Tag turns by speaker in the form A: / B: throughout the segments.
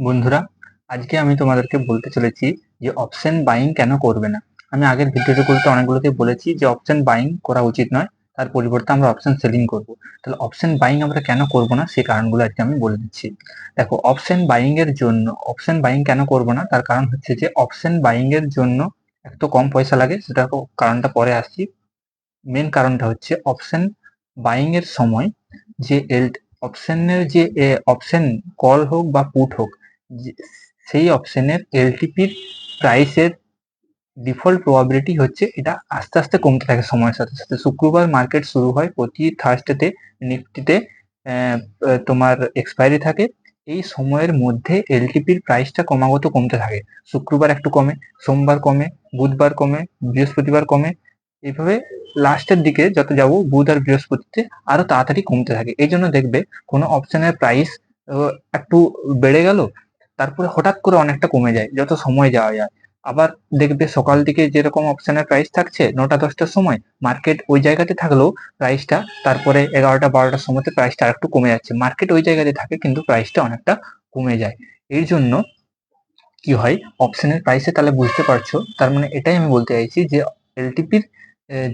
A: বন্ধুরা, আজকে আমি তোমাদেরকে বলতে চলেছি যে অপশন বাইং কেন করবে না। আমি আগের ভিডিওগুলোতে অনেকগুলোতে বলেছি যে অপশন বাইং করা উচিত নয়, তার পরিবর্তে আমরা অপশন সেলিং করব। তাহলে অপশন বাইং আমরা কেন করব না, সেই কারণগুলো আজকে আমি বলে দিচ্ছি। দেখো অপশন বাইং এর জন্য অপশন বাইং কেন করব না, তার কারণ হচ্ছে যে অপশন বাইং এর জন্য একটু কম পয়সা লাগে সেটা কারণটা পরে আসছি। মেন কারণটা হচ্ছে অপশন বাইং এর সময় যে এল অপশনের যে অপশন কল হোক বা পুট হোক সেই অপশনের এলটিপির প্রাইসের ডিফল্ট প্রবাবিলিটি হচ্ছে এটা আস্তে আস্তে কমতে থাকে সময়ের সাথে সাথে। শুক্রবার মার্কেট শুরু হয় প্রতি থার্সডেতে নিফটিতে তোমার এক্সপায়ারি থাকে। এই সময়ের মধ্যে এলটিপির প্রাইসটা ক্রমাগত কমতে থাকে। শুক্রবার একটু কমে, সোমবার কমে, বুধবার কমে, বৃহস্পতিবার কমে এইভাবে লাস্টের দিকে যত যাব, বুধ আর বৃহস্পতিতে আরও তাড়াতাড়ি কমতে থাকে। এই জন্য দেখবে কোনো অপশনের প্রাইস একটু বেড়ে গেল তারপরে হঠাৎ করে অনেকটা কমে যায়, যত সময় যাওয়া যায়। আবার দেখবে সকাল দিকে যেরকম অপশনের প্রাইস থাকছে, নটা, দশটার সময় মার্কেট ওই জায়গাতে থাকলেও প্রাইসটা তারপরে এগারোটা, বারোটার সময়তে প্রাইসটা আরেকটু কমে যাচ্ছে। মার্কেট ওই জায়গাতে থাকে কিন্তু প্রাইসটা অনেকটা কমে যায়। এর জন্য কি হয়? অপশনের প্রাইসে তাহলে বুঝতে পারছ, তার মানে এটাই আমি বলতে চাইছি যে এলটিপির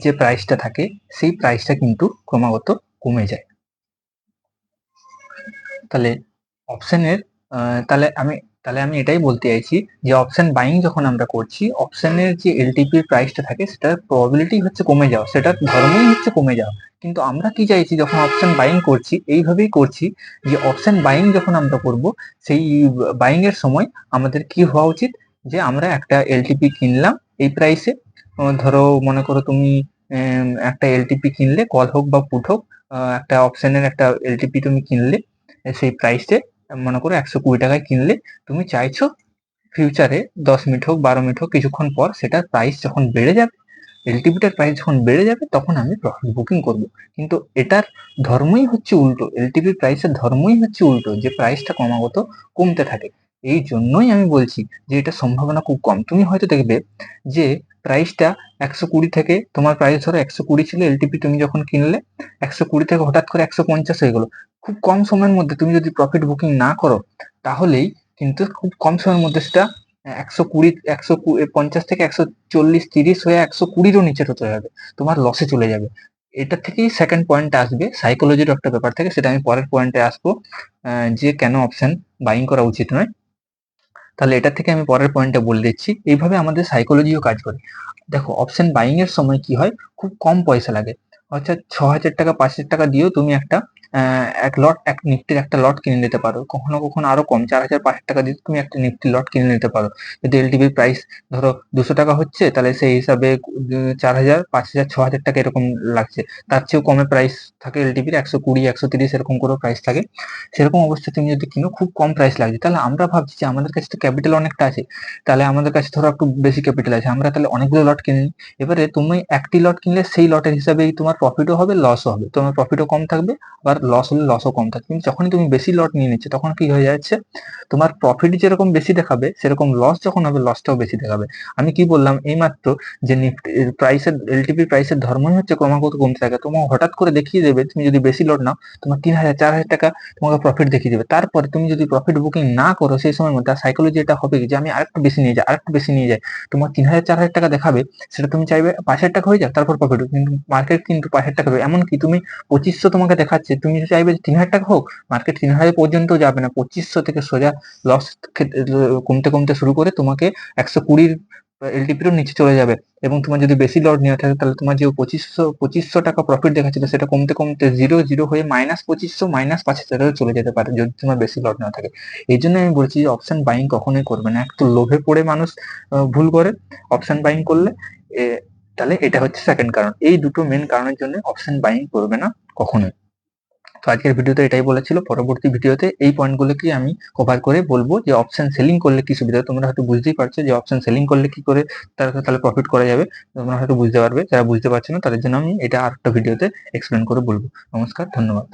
A: যে প্রাইসটা থাকে, সেই প্রাইসটা কিন্তু ক্রমাগত কমে যায়। তাহলে অপশনের তাহলে আমি তাহলে আমি এটাই বলতে চাইছি যে অপশন বাইং যখন আমরা করছি অপশনের যে এলটিপির প্রাইসটা থাকে, সেটার প্রবাবিলিটি হচ্ছে কমে যাওয়া, সেটার ধর্মই হচ্ছে কমে যাওয়া। কিন্তু আমরা কি চাইছি, যখন অপশন বাইং করছি, এইভাবেই করছি যে অপশন বাইং যখন আমরা করব, সেই বাইং এর সময় আমাদের কি হওয়া উচিত? যে আমরা একটা এলটিপি কিনলাম এই প্রাইসে ধরো মনে করো তুমি একটা এলটিপি কিনলে কল হোক বা পুট হোক একটা অপশনের একটা এলটিপি তুমি কিনলে, সেই প্রাইসে মনে করো একশো কুড়ি টাকায় কিনলে তুমি চাইছো ফিউচারে দশ মিনিট হোক, বারো মিনিট হোক, কিছুক্ষণ পর সেটার প্রাইস যখন বেড়ে যাবে এলটিপিটার প্রাইস যখন বেড়ে যাবে, তখন আমি প্রফিট বুকিং করব। কিন্তু এটার ধর্মই হচ্ছে উল্টো এলটিপির প্রাইসের ধর্মই হচ্ছে উল্টো, যে প্রাইসটা ক্রমাগত কমতে থাকে। এই জন্যই আমি বলছি যে এটা সম্ভাবনা খুব কম। তুমি হয়তো দেখবে যে প্রাইসটা একশো কুড়ি থেকে তোমার প্রাইস ধরো একশো কুড়ি ছিল এলটিপি তুমি যখন কিনলে, একশো কুড়ি থেকে হঠাৎ করে একশো পঞ্চাশ হয়ে গেলো। খুব কম সময়ের মধ্যে তুমি যদি প্রফিট বুকিং না করো, তাহলেই কিন্তু খুব কম সময়ের মধ্যে সেটা একশো কুড়ি, একশো পঞ্চাশ থেকে একশো চল্লিশ, তিরিশ হয়ে একশো কুড়িরও নিচে হতে যাবে, তোমার লসে চলে যাবে। এটা থেকেই সেকেন্ড পয়েন্ট আসবে সাইকোলজির একটা ব্যাপার থেকে, সেটা আমি পরের পয়েন্টে আসব যে কেন অপশন বাইং করা উচিত নয়। তাহলে এটা থেকে আমি পরের পয়েন্টটা বলে দিচ্ছি, এইভাবে আমাদের সাইকোলজিও কাজ করে। দেখো অপশন বাইং এর সময় কি হয়? খুব কম পয়সা লাগে। অর্থাৎ ছ হাজার টাকা, পাঁচ হাজার টাকা দিয়েও তুমি একটা এক লট এক নিফটির একটা লট কিনে নিতে পারো। কখনো কখনো আরও কম, চার হাজার পাঁচশো টাকা দিয়ে তুমি একটা নিফটির লট কিনে নিতে পারো। যদি এলটিভির প্রাইস ধরো দুশো টাকা হচ্ছে, তাহলে সেই হিসাবে চার হাজার, পাঁচ হাজার, ছ হাজার টাকা এরকম লাগছে। তার চেয়েও কমে প্রাইস থাকে এলটিভির একশো কুড়ি, একশো তিরিশ এরকম করে প্রাইস থাকে। সেরকম অবস্থায় তুমি যদি কিনো, খুব কম প্রাইস লাগছে। তাহলে আমরা ভাবছি যে আমাদের কাছে তো ক্যাপিটাল অনেকটা আছে। তাহলে আমাদের কাছে ধরো একটু বেশি ক্যাপিটাল আছে। আমরা তাহলে অনেকগুলো লট কিনে নিই। এবারে তুমি একটি লট কিনলে সেই লটের হিসাবেই তোমার প্রফিটও হবে লসও হবে। তোমার প্রফিটও কম থাকবে, আবার লস হলে লসও কম থাকে। কিন্তু যখনই তুমি বেশি লট নিয়ে নিচ্ছ, তখন কি হয়ে যাচ্ছে? তোমার প্রফিট যেরকম বেশি দেখাবে, সেরকম লস যখন হবে লসটাও বেশি দেখাবে। আমি কি বললাম? এইমাত্র যে নিফটি প্রাইসের এলটিপি প্রাইসের ধর্মই হচ্ছে ক্রমাগত কমতে থাকে। তোমার হঠাৎ করে দেখিয়ে দেবে, তুমি যদি বেশি লট নাও, তোমার তিন হাজার, চার হাজার টাকা তোমাকে প্রফিট দেখিয়ে দেবে। তারপরে তুমি যদি প্রফিট বুকিং না করো, সেই সময় মধ্যে সাইকোলজি এটা হবে যে আমি আরেকটু বেশি নিয়ে যাই, আরেকটু বেশি নিয়ে যাই। তোমার তিন হাজার, চার হাজার টাকা দেখাবে, সেটা তুমি চাইবে পাঁচ হাজার টাকা হয়ে যাক, তারপর প্রফিট কিন্তু মার্কেট কিন্তু পাঁচ হাজার টাকা হবে এমনকি তুমি পঁচিশশো তোমাকে দেখাচ্ছে তুমি যদি চাইবে যে তিন হাজার টাকা হোক মার্কেট তিন হাজার পর্যন্ত যাবে না। পঁচিশশো থেকে সোজা লস কমতে কমতে শুরু করে তোমাকে একশো কুড়ির এলটিপিরও নিচে চলে যাবে। এবং তোমার যদি বেশি লট নেওয়া থাকে, তাহলে তোমার যে পঁচিশশো পঁচিশশো টাকা প্রফিট দেখাচ্ছিল, সেটা কমতে কমতে জিরো জিরো হয়ে মাইনাস পঁচিশশো মাইনাস পাঁচ হাজার চলে যেতে পারে, যদি তোমার বেশি লট নেওয়া থাকে। এই জন্য আমি বলছি যে অপশন বাইং কখনোই করবে না। একটু লোভে পড়ে মানুষ ভুল করে অপশন বাইং করলে তাহলে এটা হচ্ছে সেকেন্ড কারণ। এই দুটো মেন কারণের জন্য অপশন বাইং করবে না কখনোই। তো আজকের ভিডিওতে এটাই বলেছিল পরবর্তী ভিডিওতে এই পয়েন্টগুলোকে আমি কভার করে বলব যে অপশন সেলিং করলে কি সুবিধা? তোমরা হয়তো বুঝতেই পারছ যে অপশন সেলিং করলে কি করে তার তাহলে প্রফিট করা যাবে। তোমরা হয়তো বুঝতে পারবে, যারা বুঝতে পারছ না, তাদের জন্য আমি এটা আর একটা ভিডিওতে এক্সপ্লেন করে বলব। নমস্কার, ধন্যবাদ।